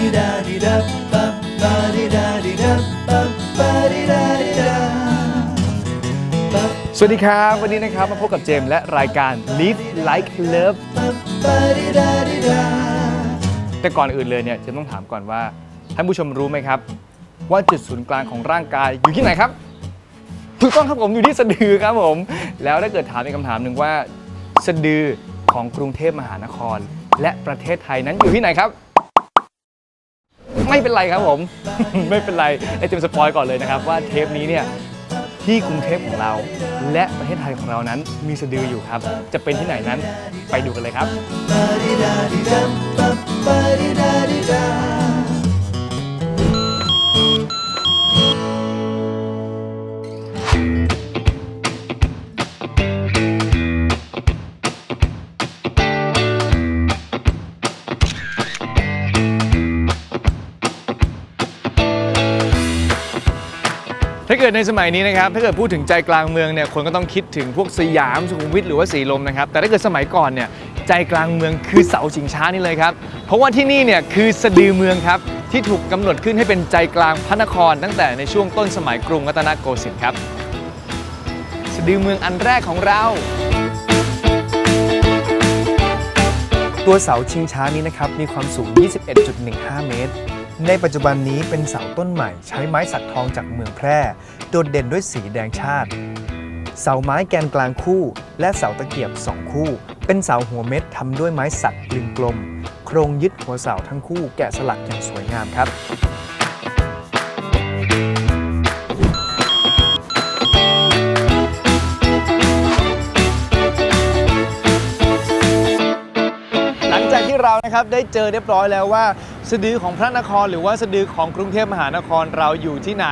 di da di da ba ba di da di da ba ba di da di da สวัสดีครับ วันนี้นะครับมาพบกับเจมส์และรายการ Live Like Love แต่ก่อนอื่นเลยเนี่ยเจมส์ต้องถามก่อนว่าท่านผู้ชมรู้ไหมครับ ว่าจุดศูนย์กลางของร่างกายอยู่ที่ไหนครับถูกต้องครับผมอยู่ที่สะดือครับผม แล้วถ้าเกิดถามในกคำถามหนึ่งว่า สะดือของกรุงเทพมหานคร และประเทศไทยนั้นอยู่ที่ไหนครับ ไม่เป็นไรครับผม ไม่เป็นไรไอเจมส์สปอยก่อนเลยนะครับ ว่าเทปนี้เนี่ยที่กรุงเทพของเรา และประเทศไทยของเรานั้นมีสะดืออยู่ครับ จะเป็นที่ไหนนั้นไปดูกันเลยครับ ถ้าเกิดในสมัยนี้นะครับ ถ้าเกิดพูดถึงใจกลางเมืองเนี่ย คนก็ต้องคิดถึงพวกสยามสุขุมวิทหรือว่าสีลมนะครับ แต่ถ้าเกิดสมัยก่อนเนี่ย ใจกลางเมืองคือเสาชิงช้านี่เลยครับ เพราะว่าที่นี่เนี่ยคือสะดือเมืองครับ ที่ถูกกำหนดขึ้นให้เป็นใจกลางพระนคร ตั้งแต่ในช่วงต้นสมัยกรุงรัตนโกสินทร์ครับ สะดือเมืองอันแรกของเรา ตัวเสาชิงช้านี้นะครับมีความสูง 21.15 เมตร ในปัจจุบันนี้เป็นเสาต้นใหม่ใช้ไม้สักทองจากเมืองแพร่ โดดเด่นด้วยสีแดงชาติ เสาไม้แกนกลางคู่ และเสาตะเกียบ2คู่ เป็นเสาหัวเม็ดทำด้วยไม้สักกลึงกลม โครงยึดหัวเสาทั้งคู่แกะสลักอย่างสวยงามครับหลังจากที่เรานะครับได้เจอเรียบร้อยแล้วว่า สะดือของพระนครหรือว่าสะดือของกรุงเทพมหานครเราอยู่ที่ไหน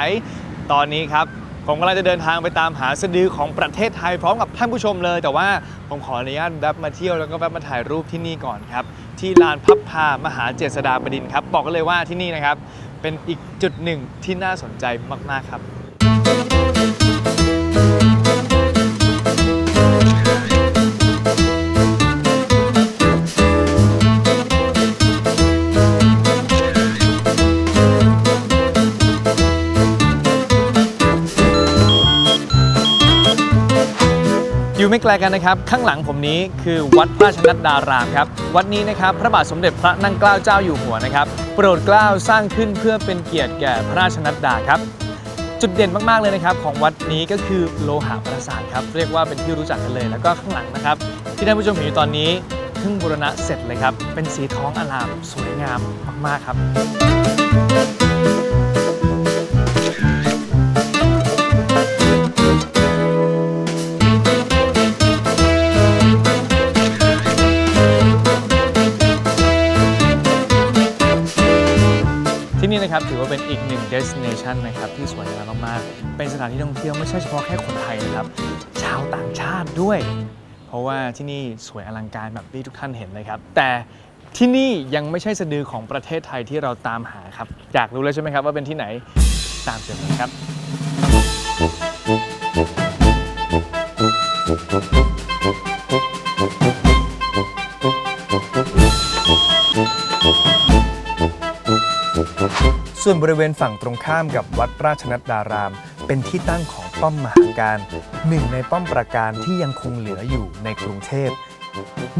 ตอนนี้ครับผมกำลังจะเดินทางไปตามหาสะดือของประเทศไทยพร้อมกับท่านผู้ชมเลย แต่ว่าผมขออนุญาตแวบมาเที่ยวแล้วก็แวบมาถ่ายรูปที่นี่ก่อนครับ ที่ลานพับพามหาเจษฎาบดินทร์ครับ บอกกันเลยว่าที่นี่นะครับเป็นอีกจุดหนึ่งที่น่าสนใจมากๆครับ อยู่ไม่ไกลกันนะครับ ข้างหลังผมนี้คือวัดราชนัดดารามครับ วัดนี้นะครับพระบาทสมเด็จพระนั่งเกล้าเจ้าอยู่หัวนะครับ โปรดเกล้าสร้างขึ้นเพื่อเป็นเกียรติแก่พระราชนัดดาครับ จุดเด่นมาก ๆ เลยนะครับ ของวัดนี้ก็คือโลหะประสาทครับ เรียกว่าเป็นที่รู้จักกันเลย แล้วก็ข้างหลังนะครับ ที่ท่านผู้ชมเห็นอยู่ตอนนี้เพิ่งบูรณะเสร็จเลยครับ เป็นสีท้องอลามสวยงามมาก ๆ ครับ ที่นี่นะครับถือว่าเป็นอีกหนึ่ง destination นะครับที่สวยงามมากๆ เป็นสถานที่ท่องเที่ยวไม่ใช่เฉพาะแค่คนไทยนะครับ ชาวต่างชาติด้วย เพราะว่าที่นี่สวยอลังการแบบที่ทุกท่านเห็นเลยครับ แต่ที่นี่ยังไม่ใช่สะดือของประเทศไทยที่เราตามหาครับ อยากรู้แล้วใช่ไหมครับว่าเป็นที่ไหน ตามเจอผมครับ ส่วนบริเวณฝั่งตรงข้ามกับวัดราชนัดดาราม เป็นที่ตั้งของป้อมมหาการหนึ่งในป้อมปราการที่ยังคงเหลืออยู่ในกรุงเทพ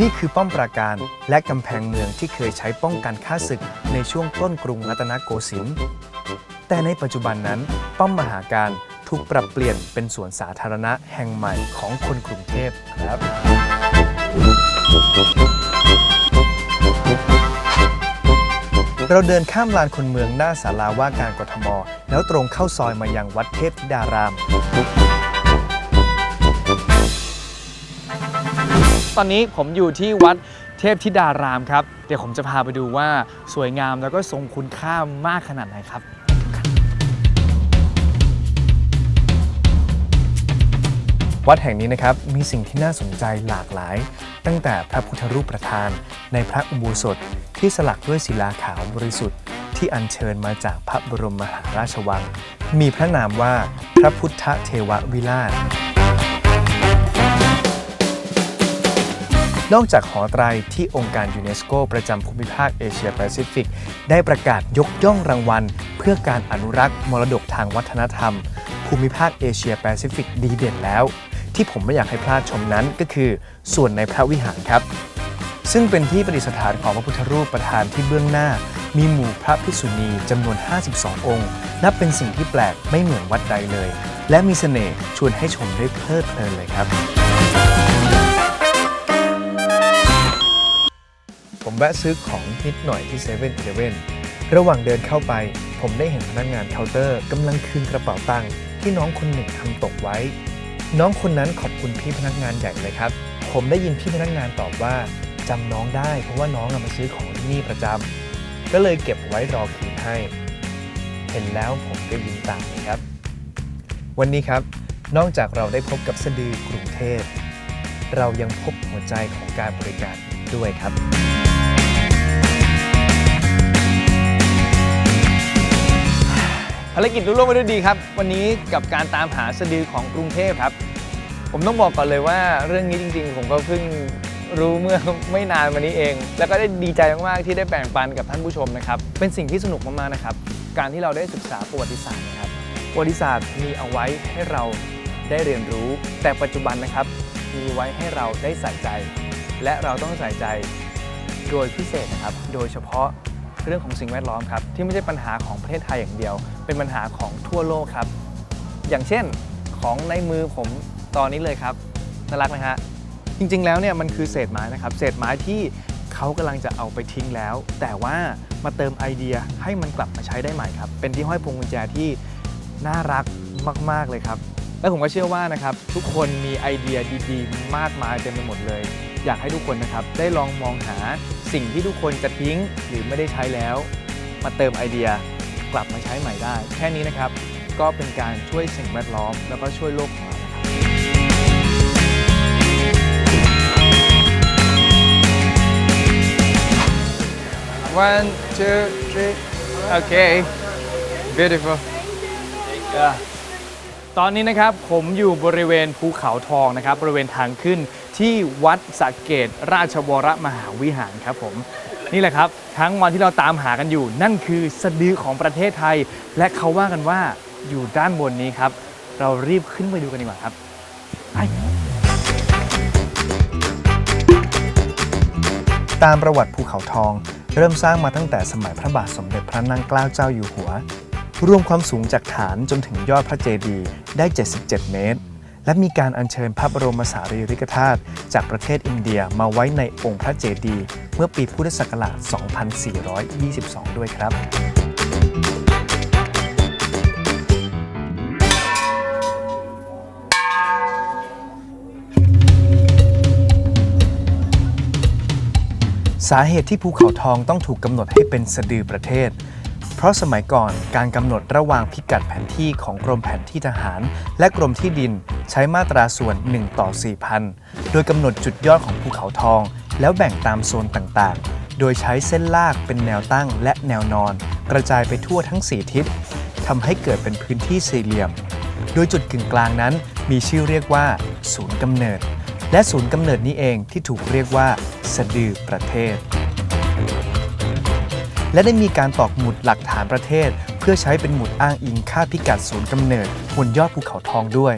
นี่คือป้อมปราการและกำแพงเมืองที่เคยใช้ป้องกันข้าศึกในช่วงต้นกรุงรัตนโกสินทร์แต่ในปัจจุบันนั้นป้อมมหาการถูกปรับเปลี่ยนเป็นสวนสาธารณะแห่งใหม่ของคนกรุงเทพครับ เราเดินข้ามลานคนเมืองหน้าศาลาว่าการกทม แล้วตรงเข้าซอยมายังวัดเทพธิดาราม ตอนนี้ผมอยู่ที่วัดเทพธิดารามครับ เดี๋ยวผมจะพาไปดูว่าสวยงามแล้วก็ทรงคุณค่ามากขนาดไหนครับ วัดแห่งนี้นะครับมีสิ่งที่น่าสนใจหลากหลาย ตั้งแต่พระพุทธรูปประธานในพระอุโบสถ ที่สลักด้วยศิลาขาวบริสุทธิ์ที่อัญเชิญมาจากพระบรมมหาราชวัง มีพระนามว่าพระพุทธเทววิราช นอกจากหอไตรที่องค์การยูเนสโกประจำภูมิภาคเอเชียแปซิฟิก ได้ประกาศยกย่องรางวัล เพื่อการอนุรักษ์มรดกทางวัฒนธรรม ภูมิภาคเอเชียแปซิฟิกดีเด่นแล้ว ที่ผมไม่อยากให้พลาดชมนั้นก็คือ ส่วนในพระวิหารครับ ซึ่งเป็นที่ประดิษฐานของพระพุทธรูปประธานที่เบื้องหน้า มีหมู่พระภิกษุณีจำนวน 52 องค์ นับเป็นสิ่งที่แปลกไม่เหมือนวัดใดเลย และมีเสน่ห์ชวนให้ชมได้เพลิดเพลินเลยครับ ผมแวะซื้อของนิดหน่อยที่7 e เ e ่ e อระหว่างเดินเข้าไป ผมได้เห็นพนักงานเคาน์เตอร์กำลังคืนกระเป๋าตังค์ที่น้องคนหนึ่งทำตกไว้ น้องคนนั้นขอบคุณพี่พนักงานใหญ่เลยครับ ผมได้ยินพี่พนักงานตอบว่า จำน้องได้ เพราะว่าน้องมาซื้อของที่นี่ประจำก็เลยเก็บไว้รอคืนให้ เห็นแล้วผมก็ยิ้มตามครับ วันนี้ครับ นอกจากเราได้พบกับสะดือกรุงเทพเรายังพบหัวใจของการบริการด้วยครับภารกิจลุล่วงไปด้วยดีครับ วันนี้กับการตามหาสะดือของกรุงเทพครับ ผมต้องบอกก่อนเลยว่าเรื่องนี้จริงๆ ผมก็เพิ่ง รู้เมื่อไม่นานมานี้เอง แล้วก็ได้ดีใจมากๆที่ได้แบ่งปันกับท่านผู้ชมนะครับ เป็นสิ่งที่สนุกมากๆนะครับ การที่เราได้ศึกษาประวัติศาสตร์นะครับ ประวัติศาสตร์มีเอาไว้ให้เราได้เรียนรู้ แต่ปัจจุบันนะครับ มีไว้ให้เราได้ใส่ใจ และเราต้องใส่ใจโดยพิเศษนะครับ โดยเฉพาะเรื่องของสิ่งแวดล้อมครับ ที่ไม่ใช่ปัญหาของประเทศไทยอย่างเดียว เป็นปัญหาของทั่วโลกครับ อย่างเช่นของในมือผมตอนนี้เลยครับน่ารักนะฮะ จริงๆ แล้วเนี่ยมันคือเศษไม้นะครับเศษไม้ที่เขากำลังจะเอาไปทิ้งแล้ว แต่ว่ามาเติมไอเดียให้มันกลับมาใช้ได้ใหม่ครับ เป็นที่ห้อยพวงกุญแจที่น่ารักมาก ๆ เลยครับ และผมก็เชื่อว่านะครับทุกคนมีไอเดียดีๆ มากมายเต็มไปหมดเลย อยากให้ทุกคนนะครับได้ลองมองหาสิ่งที่ทุกคนจะทิ้งหรือไม่ได้ใช้แล้ว มาเติมไอเดียกลับมาใช้ใหม่ได้ แค่นี้นะครับก็เป็นการช่วยสิ่งแวดล้อม แล้วก็ช่วยโลกของเรา One, two, three. Okay. Beautiful. Yeah. ตอนนี้นะครับผมอยู่บริเวณภูเขาทองนะครับ บริเวณทางขึ้นที่วัดสระเกตราชวรมหาวิหารครับผม นี่แหละครับทั้งวันที่เราตามหากันอยู่ นั่นคือสะดือของประเทศไทย และเขาว่ากันว่าอยู่ด้านบนนี้ครับ เรารีบขึ้นไปดูกันดีกว่าครับไปตามประวัติภูเขาทอง เริ่มสร้างมาตั้งแต่สมัยพระบาทสมเด็จพระนั่งเกล้าเจ้าอยู่หัว รวมความสูงจากฐานจนถึงยอดพระเจดีย์ได้ 77 เมตร และมีการอัญเชิญพระบรมสารีริกธาตุจากประเทศอินเดียมาไว้ในองค์พระเจดีย์เมื่อปีพุทธศักราช 2422 ด้วยครับ สาเหตุที่ภูเขาทองต้องถูกกำหนดให้เป็นสะดือประเทศ เพราะสมัยก่อนการกำหนดระหว่างพิกัดแผนที่ของกรมแผนที่ทหาร และกรมที่ดินใช้มาตราส่วน 1 ต่อ 4,000 โดยกำหนดจุดยอดของภูเขาทอง แล้วแบ่งตามโซนต่างๆ โดยใช้เส้นลากเป็นแนวตั้งและแนวนอน กระจายไปทั่วทั้ง 4 ทิศทำให้เกิดเป็นพื้นที่สี่เหลี่ยม โดยจุดกึ่งกลางนั้นมีชื่อเรียกว่า ศูนย์กำเนิด และศูนย์กำเนิดนี้เองที่ถูกเรียกว่า สะดือประเทศ และได้มีการตอกหมุดหลักฐานประเทศ เพื่อใช้เป็นหมุดอ้างอิงค่าพิกัดศูนย์กำเนิดบนยอดภูเขาทองด้วย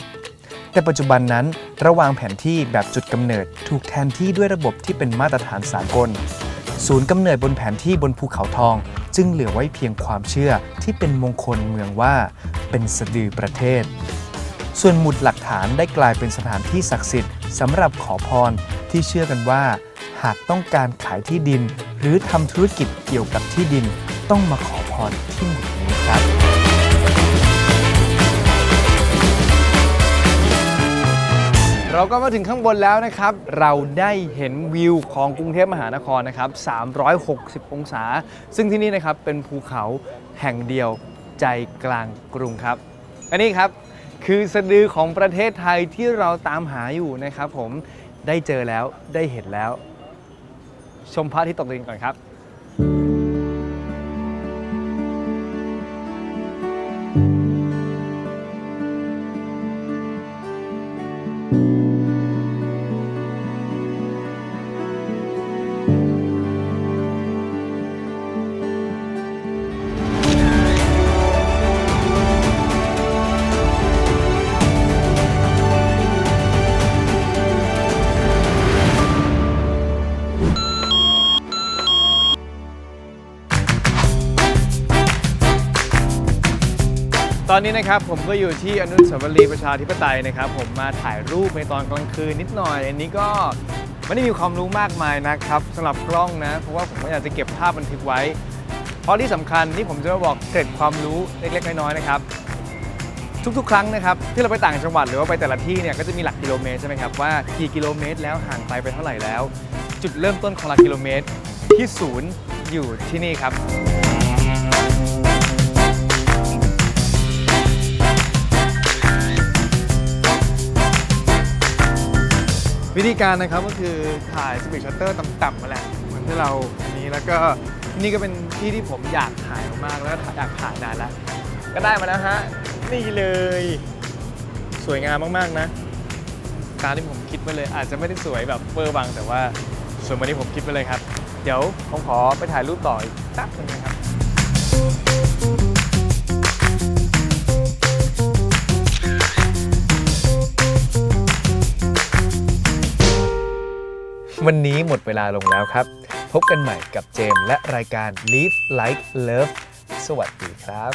แต่ปัจจุบันนั้นระหว่างแผนที่แบบจุดกำเนิดถูกแทนที่ด้วยระบบที่เป็นมาตรฐานสากล ศูนย์กำเนิดบนแผนที่บนภูเขาทอง จึงเหลือไว้เพียงความเชื่อที่เป็นมงคลเมืองว่า เป็นสะดือประเทศ ส่วนหมุดหลักฐานได้กลายเป็นสถานที่ศักดิ์สิทธิ์ สำหรับขอพรที่เชื่อกันว่า หากต้องการขายที่ดิน หรือทำธุรกิจเกี่ยวกับที่ดิน ต้องมาขอพรที่หมุดนี้ครับเราก็มาถึงข้างบนแล้วนะครับ เราได้เห็นวิวของกรุงเทพมหานครนะครับ 360 องศา ซึ่งที่นี่นะครับเป็นภูเขาแห่งเดียวใจกลางกรุงครับ อันนี้ครับ คือสะดือของประเทศไทยที่เราตามหาอยู่นะครับผมได้เจอแล้วได้เห็นแล้ว ชมพระอาทิตย์ตกดินก่อนครับ ตอนนี้นะครับผมก็อยู่ที่อนุสาวรีย์ประชาธิปไตยนะครับ ผมมาถ่ายรูปในตอนกลางคืนนิดหน่อย อันนี้ก็ไม่ได้มีความรู้มากมายนะครับสำหรับกล้องนะเพราะว่าผมก็อยากจะเก็บภาพบันทึกไว้ เพราะที่สำคัญที่ผมจะมาบอกเกร็ดความรู้เล็กๆน้อยๆนะครับ ทุกๆ ครั้งนะครับที่เราไปต่างจังหวัดหรือว่าไปแต่ละที่เนี่ยก็จะมีหลักกิโลเมตรใช่ไหมครับว่ากี่กิโลเมตรแล้วห่างไกลไปเท่าไหร่แล้ว จุดเริ่มต้นของหลักกิโลเมตรที่ศูนย์อยู่ที่นี่ครับ วิธีการนะครับก็คือถ่ายสปีดชัตเตอร์ต่ำๆมาแหละเหมือนที่เราอันนี้แล้วก็ที่นี่ก็เป็นที่ที่ผมอยากถ่ายมากๆแล้วอยากถ่ายนานแล้วก็ได้มาแล้วฮะนี่เลย สวยงามมากๆนะตามที่ผมคิดไว้เลย อาจจะไม่ได้สวยแบบเวอร์วังแต่ว่าสวยเหมือนที่ผมคิดไว้เลยครับ เดี๋ยวผมขอไปถ่ายรูปต่ออีกแป๊บนึงนะครับ วันนี้หมดเวลาลงแล้วครับ พบกันใหม่กับเจมและรายการ Live Like Love สวัสดีครับ